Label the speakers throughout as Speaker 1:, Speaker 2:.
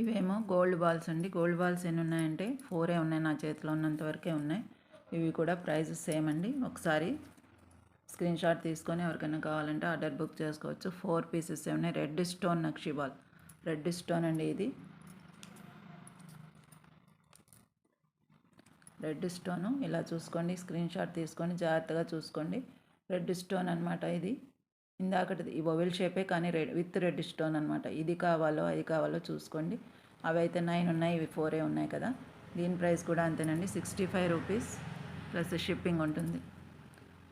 Speaker 1: ఇవేమో gold balls అండి. Gold balls ఎన్ని ఉన్నాయంటే ఫోరే ఉన్నాయి నా చేతిలో ఉన్నంత వరకే ఉన్నాయి. ఇవి కూడా ప్రైజెస్ సేమ్ అండి. ఒకసారి స్క్రీన్ షాట్ తీసుకొని ఎవరికైనా కావాలంటే ఆర్డర్ బుక్ చేసుకోవచ్చు. ఫోర్ పీసెస్ ఉన్నాయి. రెడ్ స్టోన్ నక్షి బాల్. రెడ్ స్టోన్ అండి ఇది. రెడ్ స్టోను ఇలా చూసుకోండి. స్క్రీన్ షాట్ తీసుకొని జాగ్రత్తగా చూసుకోండి. రెడ్ స్టోన్ అనమాట ఇది. ఇందాకటిది ఈ ఒవెల్ షేపే కానీ రెడ్ విత్ రెడ్ స్టోన్ అనమాట ఇది కావాలో అది కావాలో చూసుకోండి. అవి అయితే నైన్ ఉన్నాయి ఇవి ఫోరే ఉన్నాయి కదా. దీని ప్రైస్ కూడా అంతేనండి. Sixty five rupees plus shipping ఉంటుంది.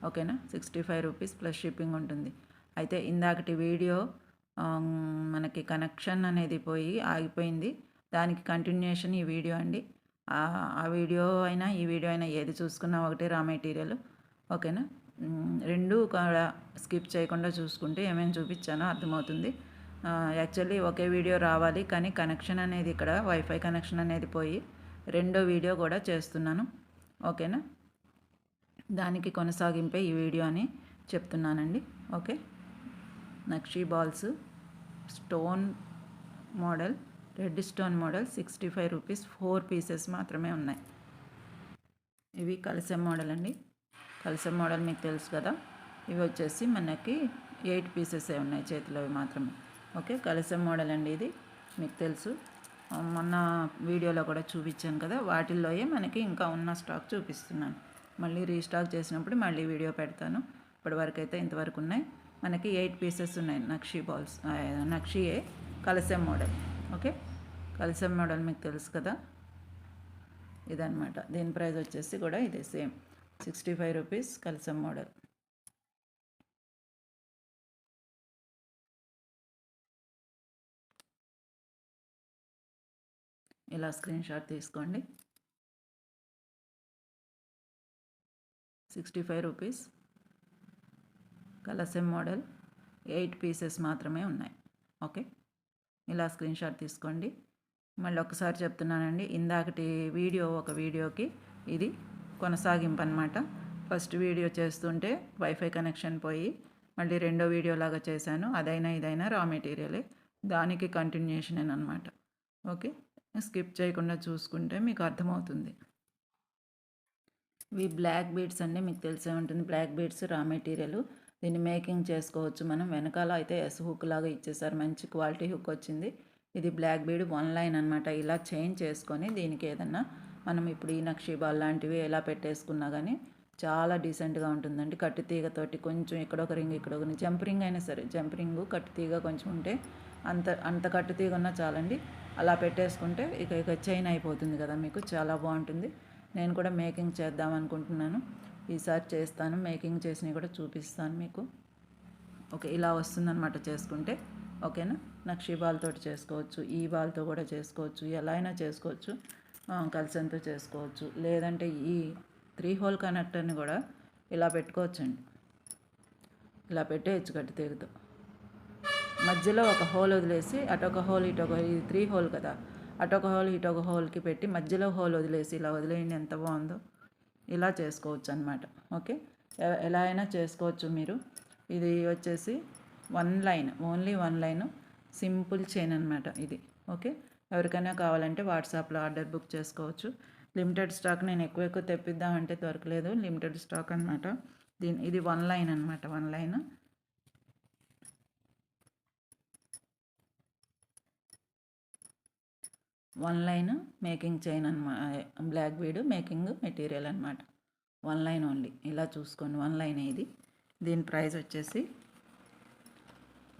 Speaker 1: ఓకేనా? Sixty five rupees plus shipping ఉంటుంది. అయితే ఇందాకటి వీడియో మనకి కనెక్షన్ అనేది పోయి ఆగిపోయింది. దానికి కంటిన్యూషన్ ఈ వీడియో అండి. ఆ వీడియో అయినా ఈ వీడియో అయినా ఏది చూసుకున్నా ఒకటి రా మెటీరియల్. ఓకేనా? రెండు కూడా స్కిప్ చేయకుండా చూసుకుంటే ఏమేమి చూపించానో అర్థమవుతుంది. యాక్చువల్లీ ఒకే వీడియో రావాలి కానీ కనెక్షన్ అనేది ఇక్కడ వైఫై కనెక్షన్ అనేది పోయి రెండో వీడియో కూడా చేస్తున్నాను. ఓకేనా? దానికి కొనసాగింపే ఈ వీడియో అని చెప్తున్నానండి. Okay? Nakshi balls stone model red stone model sixty five rupees four pieces మాత్రమే ఉన్నాయి. ఇవి కలిసే మోడల్ అండి. కలసం మోడల్ మీకు తెలుసు కదా? ఇవి వచ్చేసి మనకి ఎయిట్ పీసెసే ఉన్నాయి చేతిలో మాత్రమే. ఓకే? కలసం మోడల్ అండి ఇది. మీకు తెలుసు. మొన్న వీడియోలో కూడా చూపించాను కదా? వాటిల్లోయే మనకి ఇంకా ఉన్న స్టాక్ చూపిస్తున్నాను. మళ్ళీ రీస్టాక్ చేసినప్పుడు మళ్ళీ వీడియో పెడతాను. ఇప్పటివరకు అయితే ఇంతవరకు ఉన్నాయి. మనకి ఎయిట్ పీసెస్ ఉన్నాయి నక్షీ బాల్స్ నక్షియే నక్షీయే కలసం మోడల్. ఓకే? కలసం మోడల్ మీకు తెలుసు కదా? ఇదనమాట దీని ప్రైస్ వచ్చేసి కూడా ఇదే సేమ్. సిక్స్టీ ఫైవ్ రూపీస్ కలసం మోడల్ ఇలా స్క్రీన్ షాట్ తీసుకోండి. సిక్స్టీ ఫైవ్ రూపీస్ కలసం మోడల్ ఎయిట్ పీసెస్ మాత్రమే ఉన్నాయి. ఓకే ఇలా స్క్రీన్ షాట్ తీసుకోండి. మళ్ళీ ఒకసారి చెప్తున్నానండి ఇందాకటి వీడియో ఒక వీడియోకి ఇది కొనసాగింపు అనమాట ఫస్ట్ వీడియో చేస్తుంటే వైఫై కనెక్షన్ పోయి మళ్ళీ రెండో వీడియో లాగా చేశాను. అదైనా ఇదైనా రా మెటీరియలే దానికి కంటిన్యూషన్ అనమాట ఓకే? స్కిప్ చేయకుండా చూసుకుంటే మీకు అర్థమవుతుంది. ఇవి బ్లాక్ బీడ్స్ అండి మీకు తెలిసే ఉంటుంది. బ్లాక్ బీడ్స్ రా మెటీరియల్ దీన్ని మేకింగ్ చేసుకోవచ్చు మనం. వెనకాల అయితే ఎస్ హుక్ లాగా ఇచ్చేసారు మంచి క్వాలిటీ హుక్ వచ్చింది. ఇది బ్లాక్ బీడ్ వన్ లైన్ అనమాట ఇలా చేంజ్ చేసుకొని దీనికి ఏదన్నా మనం ఇప్పుడు ఈ నక్షీబాల్ లాంటివి ఎలా పెట్టేసుకున్నా కానీ చాలా డీసెంట్గా ఉంటుందండి. కట్టు తీగతోటి కొంచెం ఇక్కడ ఒక రింగ్ ఇక్కడ ఒక జంప్ రింగ్ అయినా సరే జంప్ రింగ్ కట్టు తీగ కొంచెం ఉంటే అంత అంత కట్టు తీగ ఉన్నా చాలండి. అలా పెట్టేసుకుంటే ఇక ఇక చైన్ అయిపోతుంది కదా మీకు చాలా బాగుంటుంది. నేను కూడా మేకింగ్ చేద్దాం అనుకుంటున్నాను. ఈసారి చేస్తాను మేకింగ్ చేసినవి కూడా చూపిస్తాను మీకు. ఓకే ఇలా వస్తుందన్నమాట చేసుకుంటే. ఓకేనా? నక్షీబాల్తో చేసుకోవచ్చు ఈ బాల్తో కూడా చేసుకోవచ్చు ఎలా అయినా చేసుకోవచ్చు. కలిసంతో చేసుకోవచ్చు. లేదంటే ఈ త్రీ హోల్ కనెక్టర్ని కూడా ఇలా పెట్టుకోవచ్చండి. ఇలా పెట్టేయచ్చు గట్టి తీరుతో. మధ్యలో ఒక హోల్ వదిలేసి అటొక హోల్ ఇటొక ఇది త్రీ హోల్ కదా అటొక హోల్ ఇటొక హోల్కి పెట్టి మధ్యలో హోల్ వదిలేసి ఇలా వదిలేయండి ఎంత బాగుందో. ఇలా చేసుకోవచ్చు అనమాట ఓకే ఎలా అయినా చేసుకోవచ్చు మీరు. ఇది వచ్చేసి one line only one line simple chain అనమాట ఇది. ఓకే? ఎవరికైనా కావాలంటే వాట్సాప్లో ఆర్డర్ బుక్ చేసుకోవచ్చు. లిమిటెడ్ స్టాక్ నేను ఎక్కువ ఎక్కువ తెప్పిద్దామంటే దొరకలేదు. లిమిటెడ్ స్టాక్ అనమాట దీని ఇది వన్ లైన్ అనమాట one line. One line making chain అనమా black bead making material అనమాట వన్ లైన్ ఓన్లీ. ఇలా చూసుకోండి. వన్ లైన్ ఇది. దీని ప్రైస్ వచ్చేసి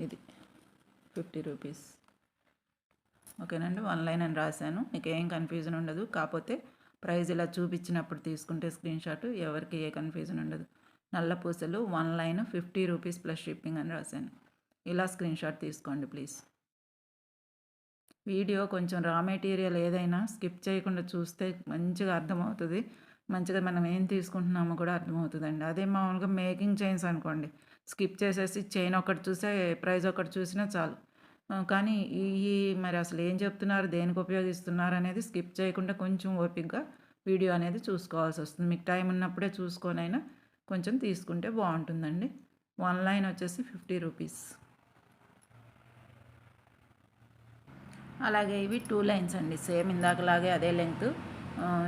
Speaker 1: ఇది ఫిఫ్టీ రూపీస్. ఓకేనండి వన్ లైన్ అని రాశాను. మీకు ఏం కన్ఫ్యూజన్ ఉండదు. కాకపోతే ప్రైజ్ ఇలా చూపించినప్పుడు తీసుకుంటే స్క్రీన్ షాట్ ఎవరికి ఏ కన్ఫ్యూజన్ ఉండదు. నల్ల పూసలు one line fifty rupees plus shipping అని రాశాను. ఇలా స్క్రీన్ షాట్ తీసుకోండి ప్లీజ్. వీడియో కొంచెం రా మెటీరియల్ ఏదైనా స్కిప్ చేయకుండా చూస్తే మంచిగా అర్థమవుతుంది. మంచిగా మనం ఏం తీసుకుంటున్నామో కూడా అర్థమవుతుందండి. అదే మామూలుగా మేకింగ్ చైన్స్ అనుకోండి. స్కిప్ చేసేసి చైన్ ఒకటి చూసే ప్రైస్ ఒకటి చూసినా చాలు. కానీ ఈ మరి అసలు ఏం చెప్తున్నారు దేనికి ఉపయోగిస్తున్నారు అనేది స్కిప్ చేయకుండా కొంచెం ఓపిక్గా వీడియో అనేది చూసుకోవాల్సి వస్తుంది. మీకు టైం ఉన్నప్పుడే చూసుకొనైనా కొంచెం తీసుకుంటే బాగుంటుందండి. వన్ లైన్ వచ్చేసి ఫిఫ్టీ రూపీస్. అలాగే ఇవి టూ లైన్స్ అండి. సేమ్ ఇందాకలాగే అదే లెంగ్త్.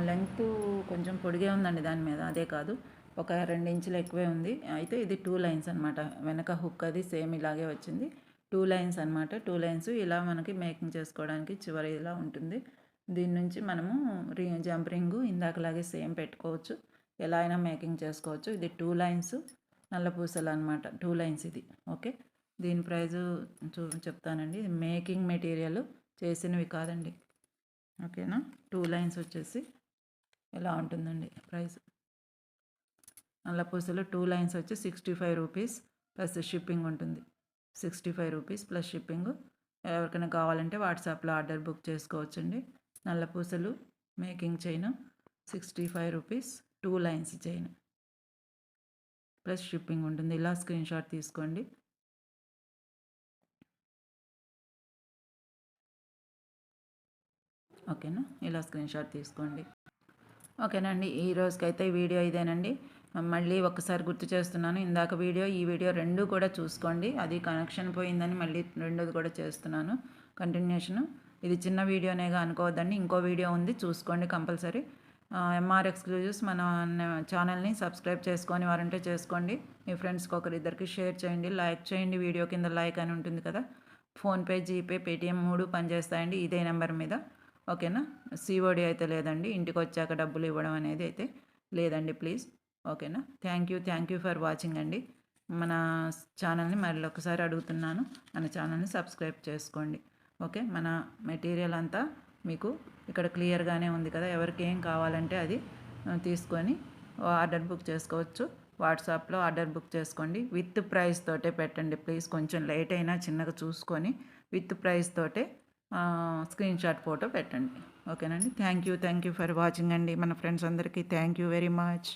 Speaker 1: లెంగ్త్ కొంచెం పొడిగే ఉందండి దాని మీద. అదే కాదు ఒక రెండు ఇంచులు ఎక్కువే ఉంది. అయితే ఇది టూ లైన్స్ అనమాట వెనక హుక్ అది సేమ్ ఇలాగే వచ్చింది. టూ లైన్స్ అనమాట టూ లైన్స్ ఇలా మనకి మేకింగ్ చేసుకోవడానికి చివరి ఇలా ఉంటుంది. దీని నుంచి మనము రి జంప్ రింగు ఇందాకలాగే సేమ్ పెట్టుకోవచ్చు. ఎలా అయినా మేకింగ్ చేసుకోవచ్చు. ఇది టూ లైన్స్ నల్ల పూసలు అనమాట టూ లైన్స్ ఇది. ఓకే? దీని ప్రైజు చూ చెప్తానండి. మేకింగ్ మెటీరియల్ చేసినవి కాదండి. ఓకేనా? టూ లైన్స్ వచ్చేసి ఎలా ఉంటుందండి ప్రైస్ నల్ల పూసలు టూ లైన్స్ వచ్చి sixty five rupees plus shipping ఉంటుంది. Sixty five rupees plus shipping. ఎవరికైనా కావాలంటే వాట్సాప్లో ఆర్డర్ బుక్ చేసుకోవచ్చండి. నల్ల పూసలు making chain sixty five rupees two lines chain. Plus shipping ఉంటుంది. ఇలా స్క్రీన్ షాట్ తీసుకోండి. ఓకేనా? ఇలా స్క్రీన్ షాట్ తీసుకోండి. ఓకేనండి. ఈ రోజుకైతే వీడియో ఇదేనండి. మళ్ళీ ఒకసారి గుర్తు చేస్తున్నాను ఇందాక వీడియో ఈ వీడియో రెండు కూడా చూసుకోండి. అది కనెక్షన్ పోయిందని మళ్ళీ రెండోది కూడా చేస్తున్నాను. కంటిన్యూషను ఇది చిన్న వీడియోనేగా అనుకోవద్దండి. ఇంకో వీడియో ఉంది చూసుకోండి కంపల్సరీ. ఎంఆర్ ఎక్స్క్లూజివ్స్ మన ఛానల్ని సబ్స్క్రైబ్ చేసుకొని వారంటే చేసుకోండి. మీ ఫ్రెండ్స్కి ఒకరిద్దరికి షేర్ చేయండి. లైక్ చేయండి వీడియో కింద లైక్ అని ఉంటుంది కదా. ఫోన్పే జీపే పేటిఎం మూడు పనిచేస్తాయండి ఇదే నెంబర్ మీద. ఓకేనా? సిఓడి అయితే లేదండి. ఇంటికి వచ్చాక డబ్బులు ఇవ్వడం అనేది అయితే లేదండి ప్లీజ్. ఓకేనా? Thank you thank you for watching అండి. మన ఛానల్ని మళ్ళీ ఒకసారి అడుగుతున్నాను. మన ఛానల్ని సబ్స్క్రైబ్ చేసుకోండి. ఓకే? మన మెటీరియల్ అంతా మీకు ఇక్కడ క్లియర్గానే ఉంది కదా? ఎవరికి ఏం కావాలంటే అది తీసుకొని ఆర్డర్ బుక్ చేసుకోవచ్చు. వాట్సాప్లో ఆర్డర్ బుక్ చేసుకోండి. విత్ ప్రైస్ తోటే పెట్టండి ప్లీజ్ కొంచెం లేట్ అయినా చిన్నగా చూసుకొని విత్ ప్రైస్ తోటే స్క్రీన్ షాట్ ఫోటో పెట్టండి. ఓకేనండి? Thank you thank you for watching అండి. మన ఫ్రెండ్స్ అందరికీ థ్యాంక్ యూ వెరీ మచ్